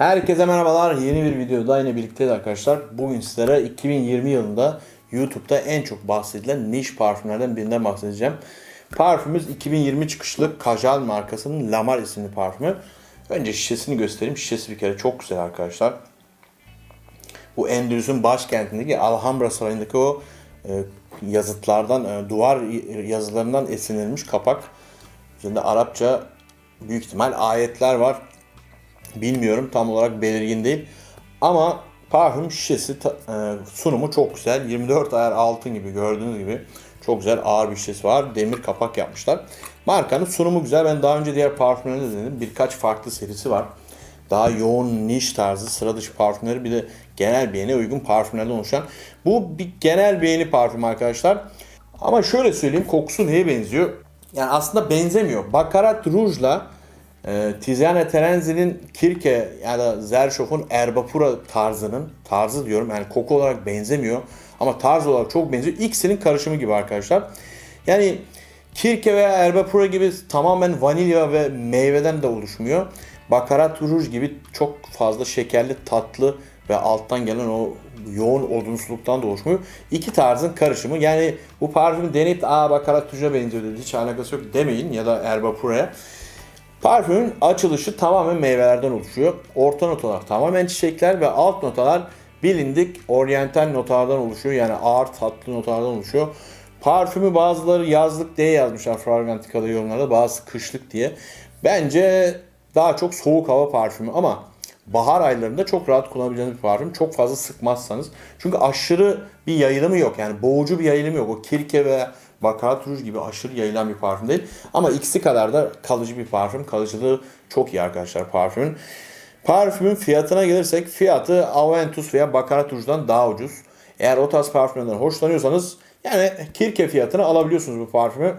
Herkese merhabalar. Yeni bir videoda yine birlikteyiz arkadaşlar. Bugün sizlere 2020 yılında YouTube'da en çok bahsedilen niş parfümlerden birinden bahsedeceğim. Parfümümüz 2020 çıkışlı Kajal markasının Lamar isimli parfümü. Önce şişesini göstereyim. Şişesi bir kere çok güzel arkadaşlar. Bu Endülüs'ün başkentindeki Alhambra Sarayı'ndaki o e, yazıtlardan, e, duvar yazılarından esinlenmiş kapak. Üzerinde Arapça büyük ihtimal ayetler var. Bilmiyorum tam olarak belirgin değil. Ama parfüm şişesi e, sunumu çok güzel. 24 ayar altın gibi gördüğünüz gibi çok güzel ağır bir şişesi var. Demir kapak yapmışlar. Markanın sunumu güzel. Ben daha önce diğer parfümlerini de denedim. Birkaç farklı serisi var. Daha yoğun niş tarzı sıra dışı parfümleri bir de genel beğeni uygun parfümlerden oluşan. Bu bir genel beğeni parfüm arkadaşlar. Ama şöyle söyleyeyim kokusu neye benziyor? Yani aslında benzemiyor. Bakarat Rouge'la e, Tiziana Terenzi'nin Kirke ya da Zerşof'un Erbapura tarzının tarzı diyorum yani koku olarak benzemiyor ama tarz olarak çok benziyor. İkisinin karışımı gibi arkadaşlar. Yani Kirke veya Erbapura gibi tamamen vanilya ve meyveden de oluşmuyor. Bakarat Rouge gibi çok fazla şekerli, tatlı ve alttan gelen o yoğun odunsuluktan da oluşmuyor. İki tarzın karışımı. Yani bu parfümü deneyip de aa Bakarat Rouge'a benziyor dedi. Hiç alakası yok demeyin ya da Erbapura'ya. Parfümün açılışı tamamen meyvelerden oluşuyor. Orta notalar tamamen çiçekler ve alt notalar bilindik oryantal notalardan oluşuyor. Yani ağır tatlı notalardan oluşuyor. Parfümü bazıları yazlık diye yazmışlar Fragrantica'da yorumlarda bazı kışlık diye. Bence daha çok soğuk hava parfümü ama bahar aylarında çok rahat kullanabileceğiniz bir parfüm. Çok fazla sıkmazsanız. Çünkü aşırı bir yayılımı yok. Yani boğucu bir yayılımı yok. O kirke ve Baccarat Rouge gibi aşırı yayılan bir parfüm değil. Ama ikisi kadar da kalıcı bir parfüm. Kalıcılığı çok iyi arkadaşlar parfümün. Parfümün fiyatına gelirsek fiyatı Aventus veya Baccarat Rouge'dan daha ucuz. Eğer o tarz parfümlerden hoşlanıyorsanız yani kirke fiyatına alabiliyorsunuz bu parfümü.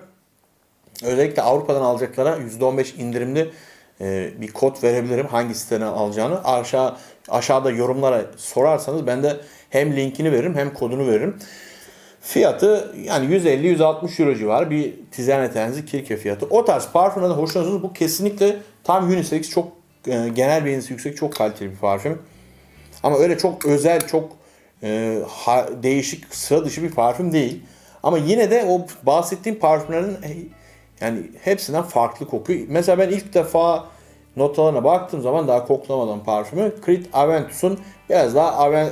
Özellikle Avrupa'dan alacaklara %15 indirimli bir kod verebilirim hangi siteden alacağını. Aşağı aşağıda yorumlara sorarsanız ben de hem linkini veririm hem kodunu veririm. Fiyatı yani 150-160 euro civarı bir Tizane Tenzi Kirke fiyatı. O tarz parfümlerden hoşlanıyorsanız bu kesinlikle tam unisex çok e, genel beğenisi yüksek çok kaliteli bir parfüm. Ama öyle çok özel çok e, ha- değişik sıra dışı bir parfüm değil. Ama yine de o bahsettiğim parfümlerin yani hepsinden farklı kokuyor. Mesela ben ilk defa notalarına baktığım zaman daha koklamadan parfümü Creed Aventus'un biraz daha Aven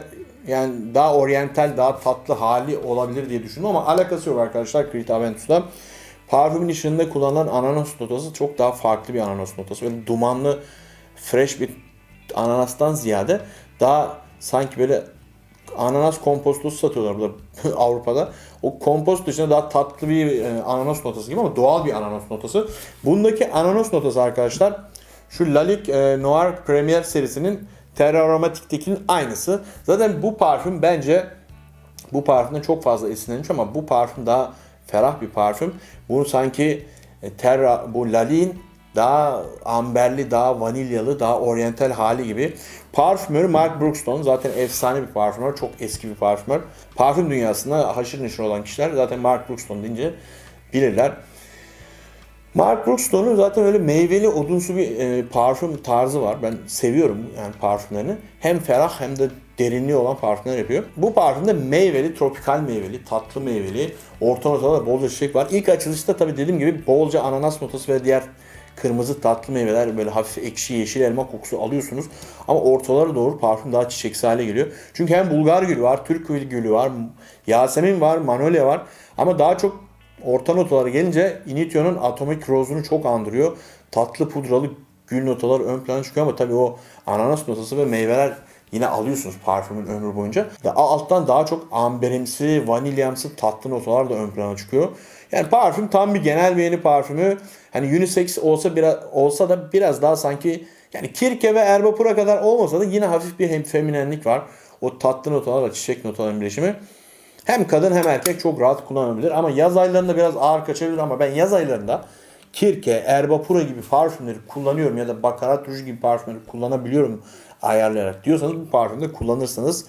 yani daha oryantal, daha tatlı hali olabilir diye düşündüm ama alakası yok arkadaşlar Creed Aventus'la. Parfümün içinde kullanılan ananas notası çok daha farklı bir ananas notası. Böyle dumanlı, fresh bir ananastan ziyade daha sanki böyle ananas kompostosu satıyorlar burada Avrupa'da. O kompost dışında daha tatlı bir e, ananas notası gibi ama doğal bir ananas notası. Bundaki ananas notası arkadaşlar şu Lalique e, Noir Premier serisinin Terra Aromatic'tekinin aynısı. Zaten bu parfüm bence bu parfümden çok fazla esinlenmiş ama bu parfüm daha ferah bir parfüm. Bunu sanki e, Terra, bu Lalique'in daha amberli, daha vanilyalı, daha oryantal hali gibi. Parfümörü Mark Brookstone zaten efsane bir parfümör, çok eski bir parfümör. Parfüm dünyasında haşır neşir olan kişiler zaten Mark Brookstone deyince bilirler. Mark Brookstone'un zaten öyle meyveli odunsu bir e, parfüm tarzı var. Ben seviyorum yani parfümlerini. Hem ferah hem de derinliği olan parfümler yapıyor. Bu parfümde meyveli, tropikal meyveli, tatlı meyveli, orta notada bolca çiçek var. İlk açılışta tabii dediğim gibi bolca ananas notası ve diğer kırmızı tatlı meyveler böyle hafif ekşi yeşil elma kokusu alıyorsunuz. Ama ortalara doğru parfüm daha çiçeksi hale geliyor. Çünkü hem Bulgar gülü var, Türk gülü var, Yasemin var, Manolya var. Ama daha çok orta notalara gelince Initio'nun Atomic Rose'unu çok andırıyor. Tatlı pudralı gül notalar ön plana çıkıyor ama tabii o ananas notası ve meyveler yine alıyorsunuz parfümün ömrü boyunca. Ve alttan daha çok amberimsi, vanilyamsı tatlı notalar da ön plana çıkıyor. Yani parfüm tam bir genel beğeni parfümü. Hani unisex olsa biraz olsa da biraz daha sanki yani Kirke ve Erbapura kadar olmasa da yine hafif bir hem feminenlik var. O tatlı notalarla çiçek notaların birleşimi. Hem kadın hem erkek çok rahat kullanabilir ama yaz aylarında biraz ağır kaçabilir ama ben yaz aylarında Kirke, Erbapura gibi parfümleri kullanıyorum ya da Baccarat Rouge gibi parfümleri kullanabiliyorum ayarlayarak diyorsanız bu parfümde kullanırsanız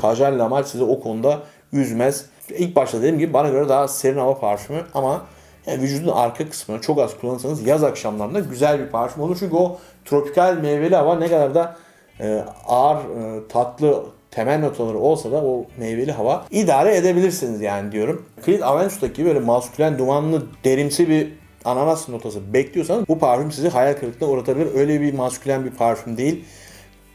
Kajal Lamal sizi o konuda üzmez. İlk başta dediğim gibi bana göre daha serin hava parfümü ama yani vücudun arka kısmını çok az kullanırsanız yaz akşamlarında güzel bir parfüm olur. Çünkü o tropikal meyveli hava ne kadar da e, ağır, e, tatlı temel notaları olsa da o meyveli hava idare edebilirsiniz yani diyorum. Creed Avenge'daki böyle maskülen, dumanlı, derimsi bir ananas notası bekliyorsanız bu parfüm sizi hayal kırıklığına uğratabilir. Öyle bir maskülen bir parfüm değil.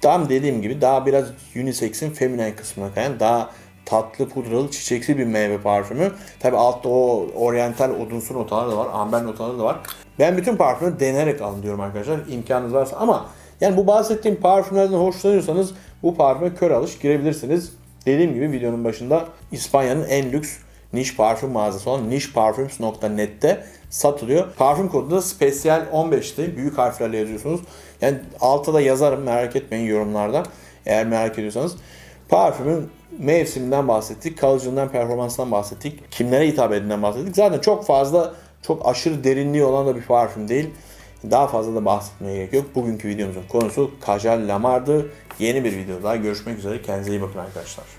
Tam dediğim gibi daha biraz unisex'in feminen kısmına kayan daha tatlı pudralı çiçeksi bir meyve parfümü. Tabi altta o oryantal odunsu notalar da var, amber notaları da var. Ben bütün parfümü denerek alın diyorum arkadaşlar imkanınız varsa ama yani bu bahsettiğim parfümlerden hoşlanıyorsanız bu parfüme kör alış girebilirsiniz. Dediğim gibi videonun başında İspanya'nın en lüks niş parfüm mağazası olan nişparfums.net'te satılıyor. Parfüm kodu da Special 15'ti. Büyük harflerle yazıyorsunuz. Yani altta da yazarım merak etmeyin yorumlarda. Eğer merak ediyorsanız. Parfümün mevsiminden bahsettik. Kalıcılığından, performansından bahsettik. Kimlere hitap ettiğinden bahsettik. Zaten çok fazla, çok aşırı derinliği olan da bir parfüm değil. Daha fazla da bahsetmeye gerek yok. Bugünkü videomuzun konusu Kajal Lamar'dı. Yeni bir videoda görüşmek üzere. Kendinize iyi bakın arkadaşlar.